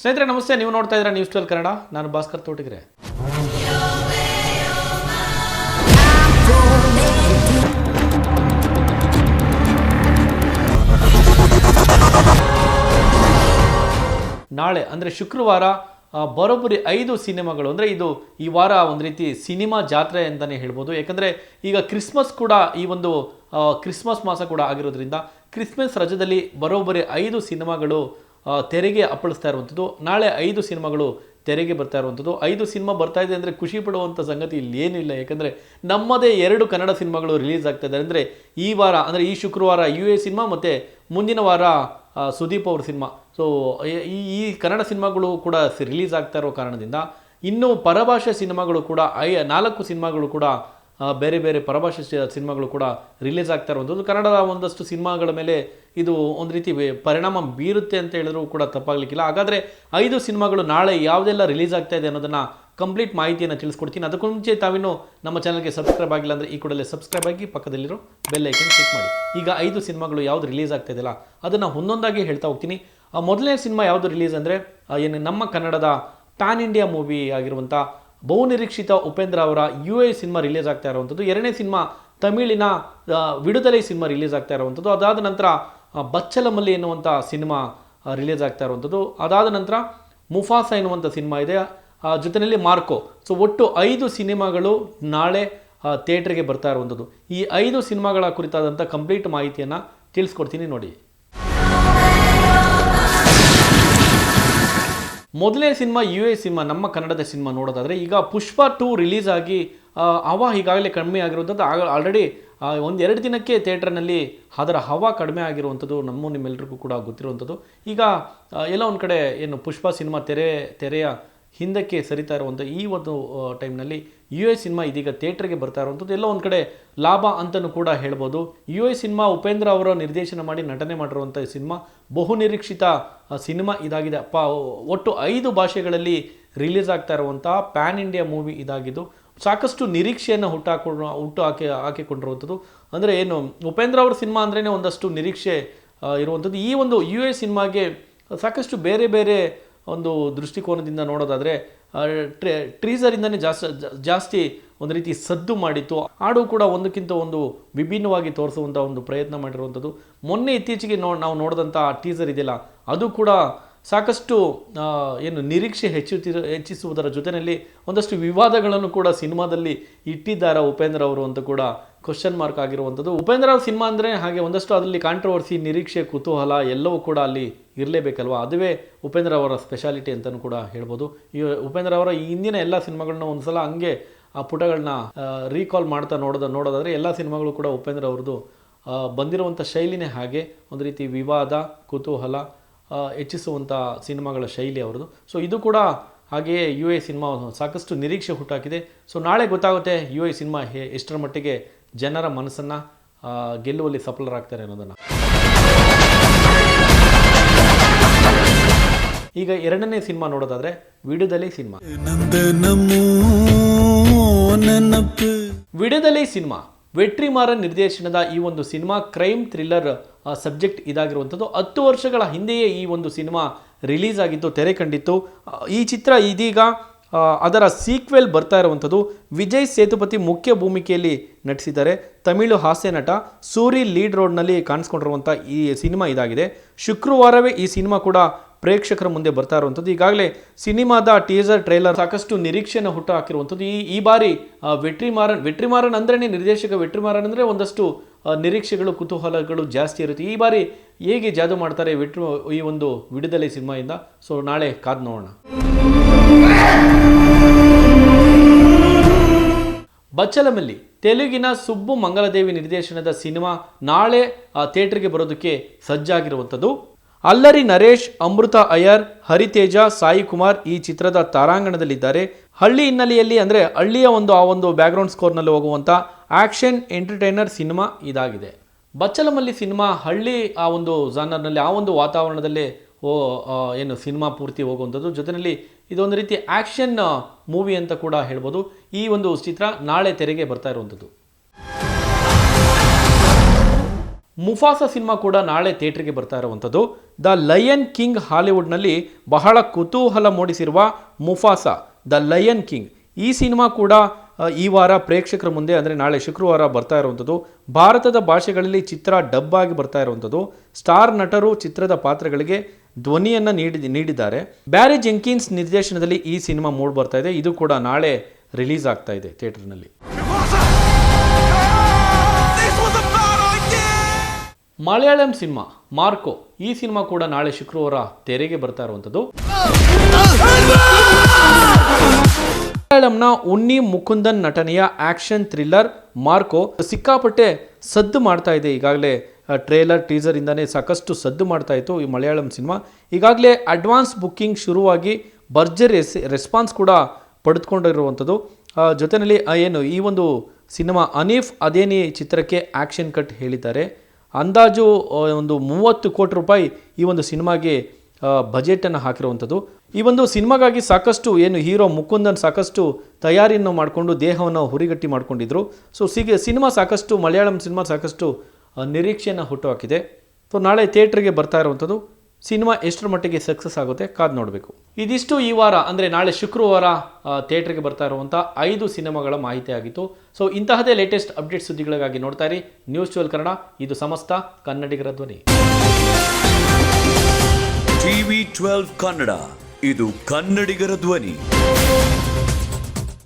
ಸ್ನೇಹಿತರೆ, ನಮಸ್ತೆ. ನೀವು ನೋಡ್ತಾ ಇದ್ದೀರಾ ನ್ಯೂಸ್ ಟ್ವೆಲ್ ಕನ್ನಡ. ನಾನು ಭಾಸ್ಕರ್ ತೋಟಿಗ್ರೆ. ನಾಳೆ, ಅಂದರೆ ಶುಕ್ರವಾರ ಬರೋಬ್ಬರಿ ಐದು ಸಿನಿಮಾಗಳು. ಅಂದರೆ ಇದು ಈ ವಾರ ಒಂದು ರೀತಿ ಸಿನಿಮಾ ಜಾತ್ರೆ ಅಂತಲೇ ಹೇಳ್ಬೋದು. ಯಾಕಂದರೆ ಈಗ ಕ್ರಿಸ್ಮಸ್ ಕೂಡ ಈ ಒಂದು ಕ್ರಿಸ್ಮಸ್ ಮಾಸ ಕೂಡ ಆಗಿರೋದ್ರಿಂದ ಕ್ರಿಸ್ಮಸ್ ರಜದಲ್ಲಿ ಬರೋಬ್ಬರಿ ಐದು ಸಿನಿಮಾಗಳು ತೆರೆಗೆ ಅಪ್ಪಳಿಸ್ತಾ ಇರುವಂಥದ್ದು. ನಾಳೆ ಐದು ಸಿನಿಮಾಗಳು ತೆರೆಗೆ ಬರ್ತಾ ಇರುವಂಥದ್ದು. ಐದು ಸಿನಿಮಾ ಬರ್ತಾ ಇದೆ ಅಂದರೆ ಖುಷಿ ಪಡುವಂಥ ಸಂಗತಿ ಇಲ್ಲಿ ಏನಿಲ್ಲ. ಯಾಕಂದರೆ ನಮ್ಮದೇ ಎರಡು ಕನ್ನಡ ಸಿನಿಮಾಗಳು ರಿಲೀಸ್ ಆಗ್ತಾ ಇದೆ ಅಂದರೆ ಈ ವಾರ, ಅಂದರೆ ಈ ಶುಕ್ರವಾರ ಯು ಎ ಸಿನಿಮಾ ಮತ್ತು ಮುಂದಿನ ವಾರ ಸುದೀಪ್ ಅವ್ರ ಸಿನಿಮಾ. ಸೊ ಈ ಈ ಕನ್ನಡ ಸಿನಿಮಾಗಳು ಕೂಡ ರಿಲೀಸ್ ಆಗ್ತಾ ಇರೋ ಕಾರಣದಿಂದ ಇನ್ನು ಪರಭಾಷೆ ಸಿನಿಮಾಗಳು ಕೂಡ, ಐ, ನಾಲ್ಕು ಸಿನಿಮಾಗಳು ಕೂಡ ಬೇರೆ ಬೇರೆ ಪರಭಾಷೆ ಸಿನಿಮಾಗಳು ಕೂಡ ರಿಲೀಸ್ ಆಗ್ತಾ ಇರುವಂಥದ್ದು. ಕನ್ನಡದ ಒಂದಷ್ಟು ಸಿನಿಮಾಗಳ ಮೇಲೆ ಇದು ಒಂದು ರೀತಿ ಪರಿಣಾಮ ಬೀರುತ್ತೆ ಅಂತ ಹೇಳಿದ್ರು ಕೂಡ ತಪ್ಪಾಗಲಿಕ್ಕಿಲ್ಲ. ಹಾಗಾದರೆ ಐದು ಸಿನಿಮಾಗಳು ನಾಳೆ ಯಾವುದೆಲ್ಲ ರಿಲೀಸ್ ಆಗ್ತಾ ಇದೆ ಅನ್ನೋದನ್ನು ಕಂಪ್ಲೀಟ್ ಮಾಹಿತಿಯನ್ನು ತಿಳಿಸ್ಕೊಡ್ತೀನಿ. ಅದಕ್ಕೂ ಮುಂಚೆ ತಾವಿನ್ನು ನಮ್ಮ ಚಾನಲ್ಗೆ ಸಬ್ಸ್ಕ್ರೈಬ್ ಆಗಿಲ್ಲ ಅಂದರೆ ಈ ಕೂಡಲೇ ಸಬ್ಸ್ಕ್ರೈಬ್ ಆಗಿ ಪಕ್ಕದಲ್ಲಿರೋ ಬೆಲ್ ಐಕನ್ ಕ್ಲಿಕ್ ಮಾಡಿ. ಈಗ ಐದು ಸಿನಿಮಾಗಳು ಯಾವುದು ರಿಲೀಸ್ ಆಗ್ತಾ ಇದೆಯಲ್ಲ, ಅದನ್ನು ಒಂದೊಂದಾಗಿ ಹೇಳ್ತಾ ಹೋಗ್ತೀನಿ. ಮೊದಲನೇ ಸಿನಿಮಾ ಯಾವುದು ರಿಲೀಸ್ ಅಂದರೆ ಏನು ನಮ್ಮ ಕನ್ನಡದ ಪ್ಯಾನ್ ಇಂಡಿಯಾ ಮೂವಿ ಆಗಿರುವಂಥ ಬಹುನಿರೀಕ್ಷಿತ ಉಪೇಂದ್ರ ಅವರ ಯು ಎ ಸಿನಿಮಾ ರಿಲೀಸ್ ಆಗ್ತಾ ಇರುವಂಥದ್ದು ಎರಡನೇ ಸಿನಿಮಾ ತಮಿಳಿನ ವಿಡುದಲೈ ಸಿನಿಮಾ ರಿಲೀಸ್ ಆಗ್ತಾ ಇರುವಂಥದ್ದು ಅದಾದ ನಂತರ ಬಚ್ಚಲಮಲ್ಲಿ ಎನ್ನುವಂಥ ಸಿನಿಮಾ ರಿಲೀಸ್ ಆಗ್ತಾ ಇರುವಂಥದ್ದು. ಅದಾದ ನಂತರ ಮುಫಾಸ ಎನ್ನುವಂಥ ಸಿನಿಮಾ ಇದೆ. ಜೊತೆಯಲ್ಲಿ ಮಾರ್ಕೋ ಸೊ ಒಟ್ಟು ಐದು ಸಿನಿಮಾಗಳು ನಾಳೆ ಥಿಯೇಟ್ರಿಗೆ ಬರ್ತಾ ಇರುವಂಥದ್ದು. ಈ ಐದು ಸಿನಿಮಾಗಳ ಕುರಿತಾದಂಥ ಕಂಪ್ಲೀಟ್ ಮಾಹಿತಿಯನ್ನು ತಿಳಿಸ್ಕೊಡ್ತೀನಿ ನೋಡಿ. ಮೊದಲನೇ ಸಿನಿಮಾ ಯು ಎ ಸಿನಿಮಾ, ನಮ್ಮ ಕನ್ನಡದ ಸಿನಿಮಾ ನೋಡೋದಾದರೆ ಈಗ ಪುಷ್ಪ ಟು ರಿಲೀಸ್ ಆಗಿ ಹವಾ ಈಗಾಗಲೇ ಕಡಿಮೆ ಆಗಿರುವಂಥದ್ದು, ಆಗ ಆಲ್ರೆಡಿ ಒಂದು ದಿನಕ್ಕೆ ಥಿಯೇಟ್ರ್ನಲ್ಲಿ ಅದರ ಹವಾ ಕಡಿಮೆ ಆಗಿರುವಂಥದ್ದು ನಮ್ಮ ನಿಮ್ಮೆಲ್ಲರಿಗೂ ಕೂಡ ಗೊತ್ತಿರುವಂಥದ್ದು. ಈಗ ಎಲ್ಲ ಒಂದು ಕಡೆ ಏನು ಪುಷ್ಪ ಸಿನಿಮಾ ತೆರೆ, ತೆರೆಯ ಹಿಂದಕ್ಕೆ ಸರಿತಾ ಇರುವಂಥ ಈ ಒಂದು ಟೈಮ್ನಲ್ಲಿ ಯು ಎ ಸಿನಿಮಾ ಇದೀಗ ಥಿಯೇಟ್ರಿಗೆ ಬರ್ತಾ ಇರುವಂಥದ್ದು. ಎಲ್ಲ ಒಂದು ಕಡೆ ಲಾಭ ಅಂತಲೂ ಕೂಡ ಹೇಳ್ಬೋದು. ಯು ಎ ಸಿನಿಮಾ ಉಪೇಂದ್ರ ಅವರ ನಿರ್ದೇಶನ ಮಾಡಿ ನಟನೆ ಮಾಡಿರುವಂಥ ಸಿನಿಮಾ ಬಹುನಿರೀಕ್ಷಿತ ಸಿನಿಮಾ ಇದಾಗಿದೆ. ಪ, ಒಟ್ಟು ಐದು ಭಾಷೆಗಳಲ್ಲಿ ರಿಲೀಸ್ ಆಗ್ತಾ ಇರುವಂಥ ಪ್ಯಾನ್ ಇಂಡಿಯಾ ಮೂವಿ ಇದಾಗಿದ್ದು, ಸಾಕಷ್ಟು ನಿರೀಕ್ಷೆಯನ್ನು ಹುಟ್ಟಾಕೊಂಡು ಹುಟ್ಟು ಹಾಕಿ, ಹಾಕಿಕೊಂಡಿರುವಂಥದ್ದು. ಅಂದರೆ ಏನು, ಉಪೇಂದ್ರ ಅವ್ರ ಸಿನಿಮಾ ಅಂದ್ರೇ ಒಂದಷ್ಟು ನಿರೀಕ್ಷೆ ಇರುವಂಥದ್ದು. ಈ ಒಂದು ಯು ಎ ಸಿನಿಮಾಗೆ ಸಾಕಷ್ಟು ಬೇರೆ ಬೇರೆ ಒಂದು ದೃಷ್ಟಿಕೋನದಿಂದ ನೋಡೋದಾದರೆ ಟ್ರೇ, ಟ್ರೀಸರಿಂದನೇ ಜಾಸ್ತಿ ಜಾಸ್ತಿ ಒಂದು ರೀತಿ ಸದ್ದು ಮಾಡಿತ್ತು. ಹಾಡು ಕೂಡ ಒಂದಕ್ಕಿಂತ ಒಂದು ವಿಭಿನ್ನವಾಗಿ ತೋರಿಸುವಂಥ ಒಂದು ಪ್ರಯತ್ನ ಮಾಡಿರುವಂಥದ್ದು. ಮೊನ್ನೆ ಇತ್ತೀಚೆಗೆ ನೋ, ನಾವು ನೋಡಿದಂಥ ಟೀಸರ್ ಇದೆಯಲ್ಲ, ಅದು ಕೂಡ ಸಾಕಷ್ಟು ಏನು ನಿರೀಕ್ಷೆ ಹೆಚ್ಚುತ್ತಿರ, ಹೆಚ್ಚಿಸುವುದರ ಜೊತೆಯಲ್ಲಿ ಒಂದಷ್ಟು ವಿವಾದಗಳನ್ನು ಕೂಡ ಸಿನಿಮಾದಲ್ಲಿ ಇಟ್ಟಿದ್ದಾರೆ ಉಪೇಂದ್ರ ಅವರು ಅಂತ ಕೂಡ ಕ್ವಶನ್ ಮಾರ್ಕ್ ಆಗಿರುವಂಥದ್ದು. ಉಪೇಂದ್ರ ಅವ್ರ ಸಿನಿಮಾ ಅಂದರೆ ಹಾಗೆ ಒಂದಷ್ಟು ಅದರಲ್ಲಿ ಕಾಂಟ್ರವರ್ಸಿ ನಿರೀಕ್ಷೆ, ಕುತೂಹಲ ಎಲ್ಲವೂ ಕೂಡ ಅಲ್ಲಿ ಇರಲೇಬೇಕಲ್ವಾ? ಅದುವೇ ಉಪೇಂದ್ರ ಅವರ ಸ್ಪೆಷಾಲಿಟಿ ಅಂತಲೂ ಕೂಡ ಹೇಳ್ಬೋದು. ಈ ಉಪೇಂದ್ರ ಅವರ ಈ ಹಿಂದಿನ ಎಲ್ಲ ಸಿನಿಮಾಗಳನ್ನ ಒಂದ್ಸಲ ಹಂಗೆ ಆ ಪುಟಗಳನ್ನ ರೀಕಾಲ್ ಮಾಡ್ತಾ ನೋಡೋದ, ನೋಡೋದಾದರೆ ಎಲ್ಲ ಸಿನಿಮಾಗಳು ಕೂಡ ಉಪೇಂದ್ರ ಅವ್ರದ್ದು ಬಂದಿರುವಂಥ ಶೈಲಿನೇ ಹಾಗೆ. ಒಂದು ರೀತಿ ವಿವಾದ, ಕುತೂಹಲ ಹೆಚ್ಚಿಸುವಂಥ ಸಿನಿಮಾಗಳ ಶೈಲಿ ಅವ್ರದ್ದು. ಸೊ ಇದು ಕೂಡ ಹಾಗೆಯೇ ಯು ಎ ಸಿನಿಮಾ ಸಾಕಷ್ಟು ನಿರೀಕ್ಷೆ ಹುಟ್ಟಾಕಿದೆ. ಸೊ ನಾಳೆ ಗೊತ್ತಾಗುತ್ತೆ ಯು ಎ ಸಿನಿಮಾ ಎಷ್ಟರ ಮಟ್ಟಿಗೆ ಜನರ ಮನಸ್ಸನ್ನು ಗೆಲ್ಲುವಲ್ಲಿ ಸಫಲರಾಗ್ತಾರೆ ಅನ್ನೋದನ್ನು. ಈಗ ಎರಡನೇ ಸಿನಿಮಾ ನೋಡೋದಾದರೆ ವಿಡಿಯೋದಲ್ಲಿ ಸಿನಿಮಾ. ವಿಡದಲೆ ಸಿನಿಮಾ. ವೆಟ್ರಿಮಾರನ್ ನಿರ್ದೇಶನದ ಈ ಒಂದು ಸಿನಿಮಾ ಕ್ರೈಮ್ ಥ್ರಿಲ್ಲರ್ ಸಬ್ಜೆಕ್ಟ್ ಇದಾಗಿರುವಂಥದ್ದು. ಹತ್ತು ವರ್ಷಗಳ ಹಿಂದೆಯೇ ಈ ಒಂದು ಸಿನಿಮಾ ರಿಲೀಸ್ ಆಗಿತ್ತು ತೆರೆ ಕಂಡಿತ್ತು. ಈ ಚಿತ್ರ ಇದೀಗ ಅದರ ಸೀಕ್ವೆಲ್ ಬರ್ತಾ ಇರುವಂಥದ್ದು. ವಿಜಯ್ ಸೇತುಪತಿ ಮುಖ್ಯ ಭೂಮಿಕೆಯಲ್ಲಿ ನಟಿಸಿದ್ದಾರೆ. ತಮಿಳು ಹಾಸ್ಯ ನಟ ಸೂರಿ ಲೀಡ್ ರೋಡ್ನಲ್ಲಿ ಕಾಣಿಸ್ಕೊಂಡಿರುವಂಥ ಈ ಸಿನಿಮಾ ಇದಾಗಿದೆ. ಶುಕ್ರವಾರವೇ ಈ ಸಿನಿಮಾ ಕೂಡ ಪ್ರೇಕ್ಷಕರ ಮುಂದೆ ಬರ್ತಾ ಇರುವಂಥದ್ದು. ಈಗಾಗಲೇ ಸಿನಿಮಾದ ಟೀಸರ್ ಟ್ರೈಲರ್ ಸಾಕಷ್ಟು ನಿರೀಕ್ಷೆನ ಹುಟ್ಟು ಹಾಕಿರುವಂಥದ್ದು ಈ ಈ ಬಾರಿ ವೆಟ್ರಿಮಾರನ್ ವೆಟ್ರಿಮಾರನ್ ಅಂದ್ರೇ ನಿರ್ದೇಶಕ ವೆಟ್ರಿಮಾರನ್ ಅಂದರೆ ಒಂದಷ್ಟು ನಿರೀಕ್ಷೆಗಳು, ಕುತೂಹಲಗಳು ಜಾಸ್ತಿ ಇರುತ್ತೆ. ಈ ಬಾರಿ ಹೇಗೆ ಜಾದು ಮಾಡ್ತಾರೆ ವೆಟ್ರಿ, ಈ ಒಂದು ವಿಡುದಲೆ ಸಿನಿಮಾಯಿಂದ? ಸೊ, ನಾಳೆ ಕಾದು ನೋಡೋಣ. ಬಚ್ಚಲಮಲ್ಲಿ ತೆಲುಗಿನ ಸುಬ್ಬು ಮಂಗಲದೇವಿ ನಿರ್ದೇಶನದ ಸಿನಿಮಾ ನಾಳೆ ಥಿಯೇಟ್ರಿಗೆ ಥಿಯೇಟರ್ಗೆ ಬರೋದಕ್ಕೆ ಸಜ್ಜಾಗಿರುವಂಥದ್ದು. ಅಲ್ಲರಿ ನರೇಶ್, ಅಮೃತ ಅಯ್ಯರ್, ಹರಿತೇಜ, ಸಾಯಿ ಕುಮಾರ್ ಈ ಚಿತ್ರದ ತಾರಾಂಗಣದಲ್ಲಿದ್ದಾರೆ. ಹಳ್ಳಿ ಹಿನ್ನೆಲೆಯಲ್ಲಿ ಅಂದರೆ ಹಳ್ಳಿಯ ಒಂದು ಆ ಒಂದು ಬ್ಯಾಕ್ಗ್ರೌಂಡ್ ಸ್ಕೋರ್ನಲ್ಲಿ ಹೋಗುವಂಥ ಆ್ಯಕ್ಷನ್ ಎಂಟರ್ಟೈನರ್ ಸಿನಿಮಾ ಇದಾಗಿದೆ. ಬಚ್ಚಲಮಲ್ಲಿ ಸಿನಿಮಾ ಹಳ್ಳಿ ಆ ಒಂದು ಜಾನರ್ನಲ್ಲಿ ಆ ಒಂದು ವಾತಾವರಣದಲ್ಲಿ ಓ ಏನು ಸಿನಿಮಾ ಪೂರ್ತಿ ಹೋಗುವಂಥದ್ದು. ಜೊತೆಯಲ್ಲಿ ಇದೊಂದು ರೀತಿ ಆ್ಯಕ್ಷನ್ ಮೂವಿ ಅಂತ ಕೂಡ ಹೇಳ್ಬೋದು. ಈ ಒಂದು ಚಿತ್ರ ನಾಳೆ ತೆರೆಗೆ ಬರ್ತಾ ಇರುವಂಥದ್ದು. ಮುಫಾಸ ಸಿನಿಮಾ ಕೂಡ ನಾಳೆ ಥಿಯೇಟ್ರಿಗೆ ಬರ್ತಾ ಇರುವಂಥದ್ದು. ದ ಲಯನ್ ಕಿಂಗ್ ಹಾಲಿವುಡ್ನಲ್ಲಿ ಬಹಳ ಕುತೂಹಲ ಮೂಡಿಸಿರುವ ಮುಫಾಸ, ದ ಲಯನ್ ಕಿಂಗ್. ಈ ಸಿನಿಮಾ ಕೂಡ ಈ ವಾರ ಪ್ರೇಕ್ಷಕರ ಮುಂದೆ ಅಂದರೆ ನಾಳೆ ಶುಕ್ರವಾರ ಬರ್ತಾ ಇರುವಂಥದ್ದು. ಭಾರತದ ಭಾಷೆಗಳಲ್ಲಿ ಚಿತ್ರ ಡಬ್ ಆಗಿ ಬರ್ತಾ ಇರುವಂಥದ್ದು. ಸ್ಟಾರ್ ನಟರು ಚಿತ್ರದ ಪಾತ್ರಗಳಿಗೆ ಧ್ವನಿಯನ್ನು ನೀಡಿ, ನೀಡಿದ್ದಾರೆ. ಬ್ಯಾರಿ ಜೆಂಕಿನ್ಸ್ ನಿರ್ದೇಶನದಲ್ಲಿ ಈ ಸಿನಿಮಾ ಮೂಡ್ ಬರ್ತಾ ಇದೆ. ಇದು ಕೂಡ ನಾಳೆ ರಿಲೀಸ್ ಆಗ್ತಾ ಇದೆ ಥಿಯೇಟರ್ನಲ್ಲಿ. Malayalam cinema, Marco. ಈ ಸಿನಿಮಾ ಕೂಡ ನಾಳೆ ಶುಕ್ರವಾರ ತೆರೆಗೆ ಬರ್ತಾ ಇರುವಂಥದ್ದು. ಮಲಯಾಳಂನ ಉನ್ನಿ ಮುಕುಂದನ್ ನಟನೆಯ ಆಕ್ಷನ್ ಥ್ರಿಲ್ಲರ್ ಮಾರ್ಕೋ ಸಿಕ್ಕಾಪಟ್ಟೆ ಸದ್ದು ಮಾಡ್ತಾ ಇದೆ. ಈಗಾಗಲೇ ಟ್ರೇಲರ್, ಟೀಸರ್ ಇಂದಾನೆ ಸಾಕಷ್ಟು ಸದ್ದು ಮಾಡ್ತಾ ಇತ್ತು ಈ ಮಲಯಾಳಂ ಸಿನಿಮಾ. ಈಗಾಗಲೇ ಅಡ್ವಾನ್ಸ್ ಬುಕ್ಕಿಂಗ್ ಶುರುವಾಗಿ ಭರ್ಜರಿ ರೆಸ್ಪಾನ್ಸ್ ಕೂಡ ಪಡೆದುಕೊಂಡಿರುವಂಥದ್ದು. ಜೊತೆಯಲ್ಲಿ ಏನು, ಈ ಒಂದು ಸಿನಿಮಾ ಅನೀಫ್ ಅದೇನಿ ಚಿತ್ರಕ್ಕೆ ಆ್ಯಕ್ಷನ್ ಕಟ್ ಹೇಳಿದ್ದಾರೆ. ಅಂದಾಜು ಒಂದು ಮೂವತ್ತು ಕೋಟಿ ರೂಪಾಯಿ ಈ ಒಂದು ಸಿನಿಮಾಗೆ ಬಜೆಟನ್ನು ಹಾಕಿರುವಂಥದ್ದು. ಈ ಒಂದು ಸಿನಿಮಾಗಾಗಿ ಸಾಕಷ್ಟು ಏನು ಹೀರೋ ಮುಕುಂದನ್ ಸಾಕಷ್ಟು ತಯಾರಿಯನ್ನು ಮಾಡಿಕೊಂಡು ದೇಹವನ್ನು ಹುರಿಗಟ್ಟಿ ಮಾಡಿಕೊಂಡಿದ್ರು. ಸೊ ಸಿಗ, ಸಿನಿಮಾ ಸಾಕಷ್ಟು, ಮಲಯಾಳಂ ಸಿನಿಮಾ ಸಾಕಷ್ಟು ನಿರೀಕ್ಷೆಯನ್ನು ಹುಟ್ಟುಹಾಕಿದೆ ಸೊ ನಾಳೆ ಥಿಯೇಟ್ರಿಗೆ ಬರ್ತಾ ಇರುವಂಥದ್ದು. ಸಿನಿಮಾ ಎಷ್ಟರ ಮಟ್ಟಿಗೆ ಸಕ್ಸಸ್ ಆಗುತ್ತೆ ಕಾದು ನೋಡಬೇಕು. ಇದಿಷ್ಟು ಈ ವಾರ, ಅಂದರೆ ನಾಳೆ ಶುಕ್ರವಾರ ಥಿಯೇಟ್ರಿಗೆ ಬರ್ತಾ ಇರುವಂಥ ಐದು ಸಿನಿಮಾಗಳ ಮಾಹಿತಿ ಆಗಿತ್ತು. ಸೊ ಇಂತಹದೇ ಲೇಟೆಸ್ಟ್ ಅಪ್ಡೇಟ್ ಸುದ್ದಿಗಳಿಗಾಗಿ ನೋಡ್ತಾ ಇರಿ. ನ್ಯೂಸ್ ಟ್ವೆಲ್ ಕನ್ನಡ, ಇದು ಸಮಸ್ತ ಕನ್ನಡಿಗರ ಧ್ವನಿ. ಟಿವಿ ಟ್ವೆಲ್ವ್ ಕನ್ನಡ, ಇದು ಕನ್ನಡಿಗರ ಧ್ವನಿ.